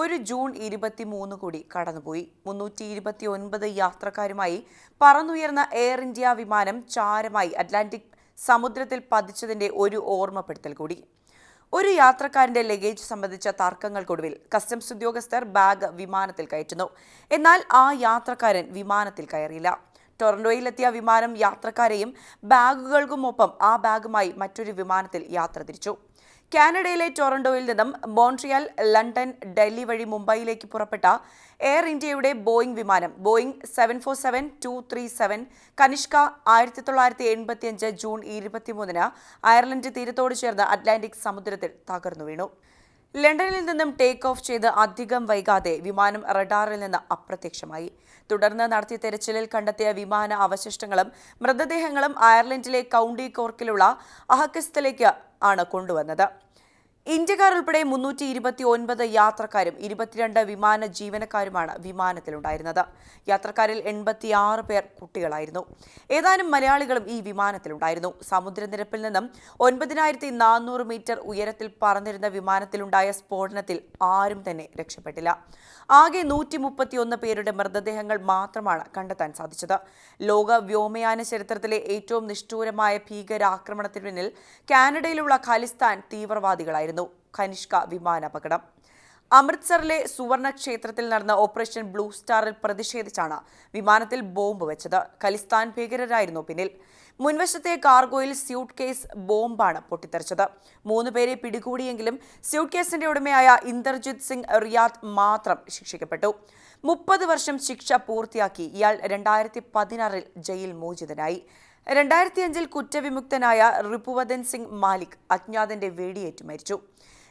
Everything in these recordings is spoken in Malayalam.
ഒരു ജൂൺ ഇരുപത്തി മൂന്ന് കൂടി കടന്നുപോയി. മുന്നൂറ്റി ഇരുപത്തി ഒൻപത് യാത്രക്കാരുമായി പറന്നുയർന്ന എയർ ഇന്ത്യ വിമാനം ചാരമായി അറ്റ്ലാന്റിക് സമുദ്രത്തിൽ പതിച്ചതിന്റെ ഒരു ഓർമ്മപ്പെടുത്തൽ കൂടി. ഒരു യാത്രക്കാരന്റെ ലഗേജ് സംബന്ധിച്ച തർക്കങ്ങൾക്കൊടുവിൽ കസ്റ്റംസ് ഉദ്യോഗസ്ഥർ ബാഗ് വിമാനത്തിൽ കയറ്റുന്നു. എന്നാൽ ആ യാത്രക്കാരൻ വിമാനത്തിൽ കയറിയില്ല. ടൊറന്റോയിലെത്തിയ വിമാനം യാത്രക്കാരെയും ബാഗുകൾക്കുമൊപ്പം ആ ബാഗുമായി മറ്റൊരു വിമാനത്തിൽ യാത്ര തിരിച്ചു. കാനഡയിലെ ടൊറന്റോയിൽ നിന്നും മോൺട്രിയൽ ലണ്ടൻ ഡൽഹി വഴി മുംബൈയിലേക്ക് പുറപ്പെട്ട എയർ ഇന്ത്യയുടെ ബോയിംഗ് വിമാനം Boeing seven four seven two three seven Kanishka ആയിരത്തി തൊള്ളായിരത്തി എൺപത്തിയഞ്ച് ജൂൺ ഇരുപത്തിമൂന്നിന് അയർലൻഡ് തീരത്തോട് ചേർന്ന് അറ്റ്ലാന്റിക് സമുദ്രത്തിൽ തകർന്നു വീണു. ലണ്ടനിൽ നിന്നും ടേക്ക് ഓഫ് ചെയ്ത് അധികം വൈകാതെ വിമാനം റഡാറിൽ നിന്ന് അപ്രത്യക്ഷമായി. തുടർന്ന് നടത്തിയ തെരച്ചിലിൽ കണ്ടെത്തിയ വിമാന അവശിഷ്ടങ്ങളും മൃതദേഹങ്ങളും അയർലൻഡിലെ കൗണ്ടി കോർക്കിലുള്ള അഹക്കിസ്തലേക്ക് ആണ് കൊണ്ടുവന്നത്. ഇന്ത്യക്കാർ ഉൾപ്പെടെ മുന്നൂറ്റി ഇരുപത്തി ഒൻപത് യാത്രക്കാരും ഇരുപത്തിരണ്ട് വിമാന ജീവനക്കാരുമാണ് വിമാനത്തിലുണ്ടായിരുന്നത്. യാത്രക്കാരിൽ എൺപത്തിയാറ് പേർ കുട്ടികളായിരുന്നു. ഏതാനും മലയാളികളും ഈ വിമാനത്തിലുണ്ടായിരുന്നു. സമുദ്രനിരപ്പിൽ നിന്നും ഒൻപതിനായിരത്തി നാനൂറ് മീറ്റർ ഉയരത്തിൽ പറന്നിരുന്ന വിമാനത്തിലുണ്ടായ സ്ഫോടനത്തിൽ ആരും തന്നെ രക്ഷപ്പെട്ടില്ല. ആകെ നൂറ്റി മുപ്പത്തിയൊന്ന് പേരുടെ മൃതദേഹങ്ങൾ മാത്രമാണ് കണ്ടെത്താൻ സാധിച്ചത്. ലോക വ്യോമയാന ചരിത്രത്തിലെ ഏറ്റവും നിഷ്ഠൂരമായ ഭീകരാക്രമണത്തിന് പിന്നിൽ കാനഡയിലുള്ള ഖാലിസ്ഥാൻ തീവ്രവാദികളായിരുന്നു. കനിഷ്ക വിമാനാപകടം. അമൃത്സറിലെ സുവർണ ക്ഷേത്രത്തിൽ നടന്ന ഓപ്പറേഷൻ ബ്ലൂ സ്റ്റാറിൽ പ്രതിഷേധിച്ചാണ് വിമാനത്തിൽ ബോംബ് വെച്ചത്. ഖലിസ്ഥാൻ ഭീകരരായിരുന്നു പിന്നിൽ. മുൻവശത്തെ കാർഗോയിൽ സ്യൂട്ട് കേസ് ബോംബാണ് പൊട്ടിത്തെറിച്ചത്. മൂന്ന് പേരെ പിടികൂടിയെങ്കിലും സ്യൂട്ട് കേസിന്റെ ഉടമയായ ഇന്ദർജിത് സിംഗ് റിയാദ് മാത്രം ശിക്ഷിക്കപ്പെട്ടു. മുപ്പത് വർഷം ശിക്ഷ പൂർത്തിയാക്കി ഇയാൾ രണ്ടായിരത്തി പതിനാറിൽ ജയിൽ മോചിതനായി. രണ്ടായിരത്തി അഞ്ചിൽ കുറ്റവിമുക്തനായ റിപുവദൻ സിംഗ് മാലിക് അജ്ഞാതന്റെ വെടിയേറ്റ് മരിച്ചു.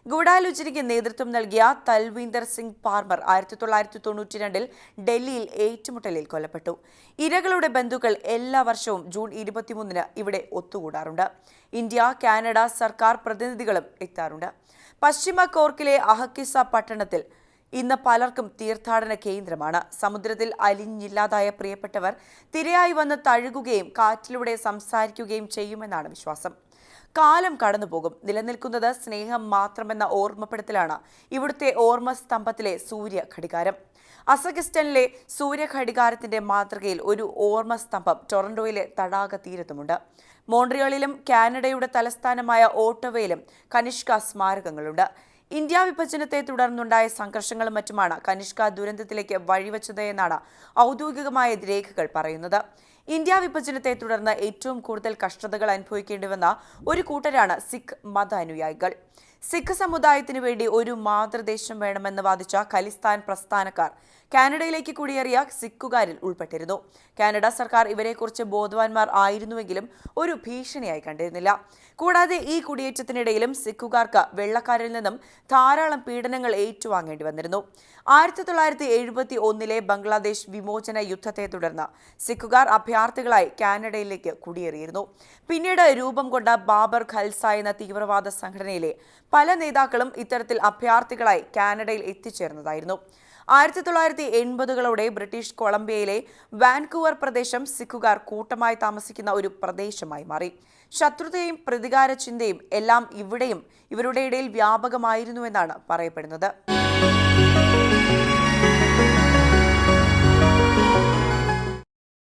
ഗൂഢാലോചനയ്ക്ക് നേതൃത്വം നൽകിയ തൽവീന്ദർ സിംഗ് പാർമർ ആയിരത്തി തൊള്ളായിരത്തി തൊണ്ണൂറ്റി രണ്ടിൽ ഡൽഹിയിൽ ഏറ്റുമുട്ടലിൽ കൊല്ലപ്പെട്ടു. ഇരകളുടെ ബന്ധുക്കൾ എല്ലാ വർഷവും ജൂൺ ഇരുപത്തിമൂന്നിന് ഇവിടെ ഒത്തുകൂടാറുണ്ട്. ഇന്ത്യ കാനഡ സർക്കാർ പ്രതിനിധികളും എത്താറുണ്ട്. പശ്ചിമ കോർക്കിലെ അഹക്കിസ പട്ടണത്തിൽ ഇന്ന് പലർക്കും തീർത്ഥാടന കേന്ദ്രമാണ്. സമുദ്രത്തിൽ അലിഞ്ഞില്ലാതായ പ്രിയപ്പെട്ടവർ തിരയായി വന്ന് തഴുകുകയും കാറ്റിലൂടെ സംസാരിക്കുകയും ചെയ്യുമെന്നാണ് വിശ്വാസം. കാലം കടന്നുപോകും. നിലനിൽക്കുന്നത് സ്നേഹം മാത്രമെന്ന ഓർമ്മപ്പെടുത്തലാണ് ഇവിടുത്തെ ഓർമ്മ സ്തംഭത്തിലെ സൂര്യ ഘടികാരം. അസഗിസ്റ്റനിലെ സൂര്യ ഘടികാരത്തിന്റെ മാതൃകയിൽ ഒരു ഓർമ്മ സ്തംഭം ടൊറന്റോയിലെ തടാക തീരത്തുമുണ്ട്. മോൺട്രിയലിലും കാനഡയുടെ തലസ്ഥാനമായ ഓട്ടോവയിലും കനിഷ്ക സ്മാരകങ്ങളുണ്ട്. ഇന്ത്യ വിഭജനത്തെ തുടർന്നുണ്ടായ സംഘർഷങ്ങളും മറ്റുമാണ് കനിഷ്ക ദുരന്തത്തിലേക്ക് വഴിവെച്ചത് എന്നാണ് ഔദ്യോഗികമായ രേഖകൾ പറയുന്നത്. ഇന്ത്യ വിഭജനത്തെ തുടർന്ന് ഏറ്റവും കൂടുതൽ കഷ്ടതകൾ അനുഭവിക്കേണ്ടി വന്ന ഒരു കൂട്ടരാണ് സിഖ് മത അനുയായികൾ. സിഖ് സമുദായത്തിനു വേണ്ടി ഒരു മാതൃദേശം വേണമെന്ന് വാദിച്ച ഖലിസ്ഥാൻ പ്രസ്ഥാനക്കാർ കാനഡയിലേക്ക് കുടിയേറിയ സിഖുകാരിൽ ഉൾപ്പെട്ടിരുന്നു. കാനഡ സർക്കാർ ഇവരെക്കുറിച്ച് ബോധവാന്മാർ ആയിരുന്നുവെങ്കിലും ഒരു ഭീഷണിയായി കണ്ടിരുന്നില്ല. കൂടാതെ ഈ കുടിയേറ്റത്തിനിടയിലും സിഖുകാർക്ക് വെള്ളക്കാരിൽ നിന്നും ധാരാളം പീഡനങ്ങൾ ഏറ്റുവാങ്ങേണ്ടി വന്നിരുന്നു. ആയിരത്തി തൊള്ളായിരത്തി എഴുപത്തി ഒന്നിലെ ബംഗ്ലാദേശ് വിമോചന യുദ്ധത്തെ തുടർന്ന് സിഖുകാർ അഭയാർത്ഥികളായി കാനഡയിലേക്ക് കുടിയേറിയിരുന്നു. പിന്നീട് രൂപം കൊണ്ട ബാബർ ഖൽസ എന്ന തീവ്രവാദ സംഘടനയിലെ പല നേതാക്കളും ഇത്തരത്തിൽ അഭയാർത്ഥികളായി കാനഡയിൽ എത്തിച്ചേർന്നതായിരുന്നു. ആയിരത്തി തൊള്ളായിരത്തി എൺപതുകളോടെ ബ്രിട്ടീഷ് കൊളംബിയയിലെ വാൻകൂവർ പ്രദേശം സിഖുകാർ കൂട്ടമായി താമസിക്കുന്ന ഒരു പ്രദേശമായി മാറി. ശത്രുതയും പ്രതികാര ചിന്തയും എല്ലാം ഇവിടെയും ഇവരുടെ ഇടയിൽ വ്യാപകമായിരുന്നുവെന്നാണ് പറയപ്പെടുന്നത്.